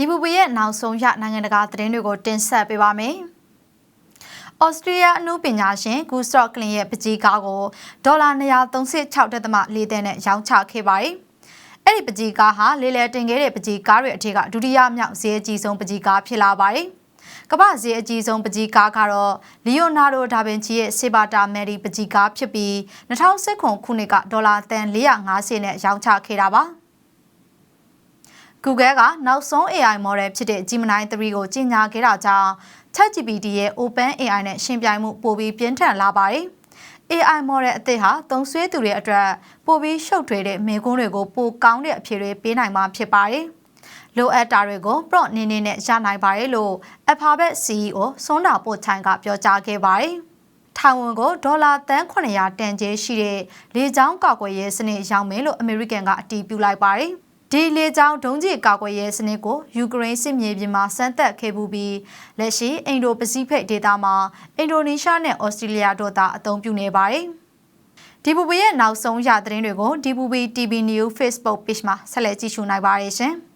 ဒီဘူပီရဲ့နောက်ဆုံးရနိုင်ငံတကာသတင်းတွေကိုတင်ဆက်ပေးပါမယ်။ဩစတြေးလျအမှုပညာရှင်ဂူစတော့ကလင်ရဲ့ပကြီးကားကိုဒေါ်လာ236.4သန်းနဲ့ရောင်းချခဲ့ပါတယ်။အဲ့ဒီပကြီးကားဟာလေလေတင်ခဲ့တဲ့ပကြီးကားတွေအထက်ကဒုတိယမြောက်ဈေးအကြီးဆုံးပကြီးကားဖြစ်လာပါတယ်။ကမ္ဘာဈေးအကြီးဆုံးပကြီးကားကတော့လီယိုနာဒိုဒါဗင်ချီရဲ့စေဘာတာမယ်ရီပကြီးကားဖြစ်ပြီး2019ခုနှစ်ကဒေါ်လာတန်450နဲ့ရောင်းချခဲ့တာပါ။ Google ကနောက်ဆုံး AI model ဖြစ်တဲ့ Gemini 3ကိုကြီးညာခဲ့တာကြောင့် ChatGPT ရဲ့ Open AI နဲ့ရှင်ပြိုင်မှုပိုပြီးပြင်းထန်လာပါတယ်။ AI model အသစ်ဟာသုံးစွဲသူတွေအတွက်ပိုပြီးရှုပ်ထွေးတဲ့မေးခွန်းတွေကိုပိုကောင်းတဲ့အဖြေတွေပေးနိုင်မှာဖြစ်ပါတယ်။လိုအပ်တာတွေကို prompt နည်းနည်းနဲ့ရနိုင်ပါတယ်လို့ Alphabet CEO ဆွန်ဒါပိုချိုင်ကပြောကြားခဲ့ပါတယ်။ထိုင်ဝမ်ကိုဒေါ်လာတန်း900တန်ကျေးရှိတဲ့လေကြောင်းကာကွယ်ရေးစနစ်ရောင်းမယ်လို့အမေရိကန်ကအတည်ပြုလိုက်ပါတယ်။ ဒီလေကြောင်းဒုံးကျည်ကာကွယ်ရေးစနစ်ကိုယူကရိန်းစစ်မြေပြင်မှာစမ်းသပ်ခဲ့ပူပြီးလက်ရှိအင်ဒိုပစိဖိတ်ဒေသမှာအင်ဒိုနီးရှားနဲ့ဩစတြေးလျတို့သာအသုံးပြုနေပါတယ်။ဒီဘူဘီရဲ့နောက်ဆုံးရသတင်းတွေကိုဒီဘူဘီ TV News Facebook Page မှာဆက်လက်ကြည့်ရှုနိုင်ပါတယ်ရှင်။